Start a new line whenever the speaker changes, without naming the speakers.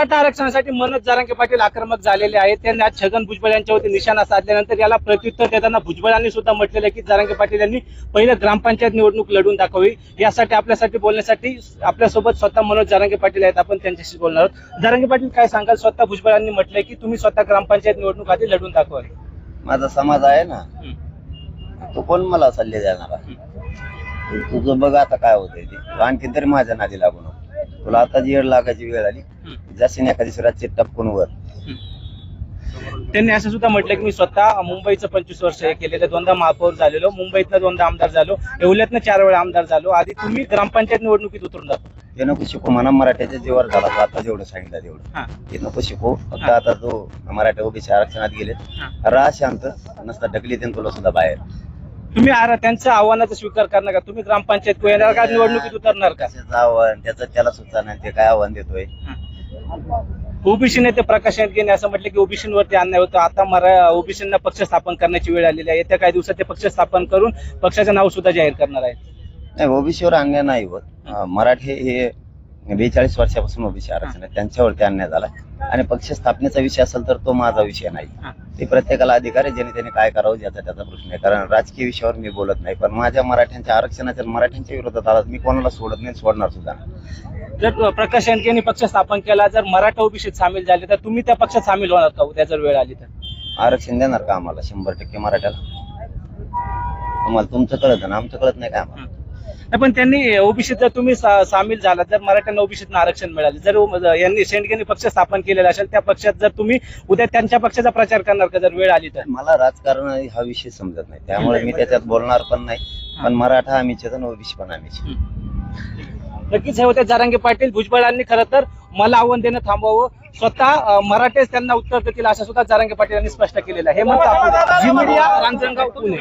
मराठा आरक्षणासाठी मनोज जारांगे पाटील आक्रमक झालेले आहेत. त्यांनी आज छगन भुजबळ यांच्यावरती निशाणा साधल्यानंतर याला प्रत्युत्तर देताना भुजबळांनी सुद्धा म्हटलेलं आहे की जारांगे पाटील यांनी पहिलं ग्रामपंचायत निवडणूक लढून दाखवावी. यासाठी आपल्यासाठी बोलण्यासाठी आपल्यासोबत स्वतः मनोज जारांगे पाटील आहेत. आपण त्यांच्याशी बोलणार आहोत. जारांगे पाटील काय सांगाल? स्वतः भुजबळांनी म्हटलंय की तुम्ही स्वतः ग्रामपंचायत निवडणूक आधी लढून दाखवावी.
माझा समाज आहे ना तो कोण मला सल्ले देणार आहे? तुझं बघ आता काय होतंय ते. आणखीन तरी माझ्या नादी लागू नको. तुला आता येड लागायची वेळ आली एखादी सुरात टपकून वर
त्यांनी असं सुद्धा म्हटलं की मी स्वतः मुंबईचं पंचवीस वर्ष हे केलेलं दोनदा महापौर झालेलो मुंबईतनं दोनदा आमदार झालो येवल्यातनं चार वेळा आमदार झालो. आधी तुम्ही ग्रामपंचायत निवडणुकीत उतरून जातो.
ते नको शिकू म्हणा मराठ्याच्या जीवर झाला तो आता जेवढं सांगितलं तेवढं. ते नको शिकू फक्त आता तो मराठा ओबीसी आरक्षणात गेले राहा शांत नसता ढकली तुला सुद्धा बाहेर.
तुम्ही आरा त्यांच्या आव्हानाचा स्वीकार करणार का? तुम्ही ग्रामपंचायत येणार का? निवडणुकीत उतरणार का?
कशाचं आव्हान त्याचं त्याला नाही ते काय आव्हान देतोय?
ओबीसी नेते प्रकाश यांनी असं म्हटलं की ओबीसीवरती अन्याय होतो. आता मरा ओबीसींना पक्ष स्थापन करण्याची वेळ आलेली आहे. येत्या काही दिवसात ते पक्ष स्थापन करून पक्षाचं नाव सुद्धा जाहीर करणार आहेत.
ओबीसीवर अन्याय नाही होत. मराठे हे बेचाळीस वर्षापासून ओबीसी आरक्षण आहे. त्यांच्यावरती अन्याय झाला आणि पक्ष स्थापनेचा विषय असेल तर तो माझा विषय नाही. ते प्रत्येकाला अधिकार आहे ज्याने त्याने काय करावं याचा त्याचा प्रश्न आहे. कारण राजकीय विषयावर मी बोलत नाही. पण माझ्या मराठ्यांच्या आरक्षणाच्या मराठ्यांच्या विरोधात आला मी कोणाला सोडत नाही सोडणार सुद्धा.
जर प्रकाश यांनी पक्ष स्थापन केला जर मराठा ओबीसीत सामील झाले तर तुम्ही त्या पक्षात सामील होणार का? उद्या जर वेळ आली तर.
आरक्षण देणार का आम्हाला? शंभर टक्के मराठ्याला. तुम्हाला तुमचं कळत ना आमचं कळत नाही का आम्हाला?
नाही, पण त्यांनी ओबीसीत जर तुम्ही सामील झाला जर मराठ्यांना ओबीसीत आरक्षण मिळाले जर यांनी शेंडगेंनी पक्ष स्थापन केलेला असेल त्या पक्षात जर तुम्ही उद्या त्यांच्या पक्षाचा प्रचार करणार का जर वेळ आली तर?
मला राजकारण हा विषय समजत नाही. त्यामुळे मी त्याच्यात बोलणार पण नाही. पण मराठा आम्हीच आणि ओबीसी पण आम्हीच
नक्कीच हे होते जारांगे पाटील भुजबळांनी खरं तर मला आव्हान देणं थांबवावं. स्वतः मराठेच त्यांना उत्तर देतील असं सुद्धा जारांगे पाटील यांनी स्पष्ट केलेलं आहे. हे आपण झी मीडिया रांजणगाव पुणे.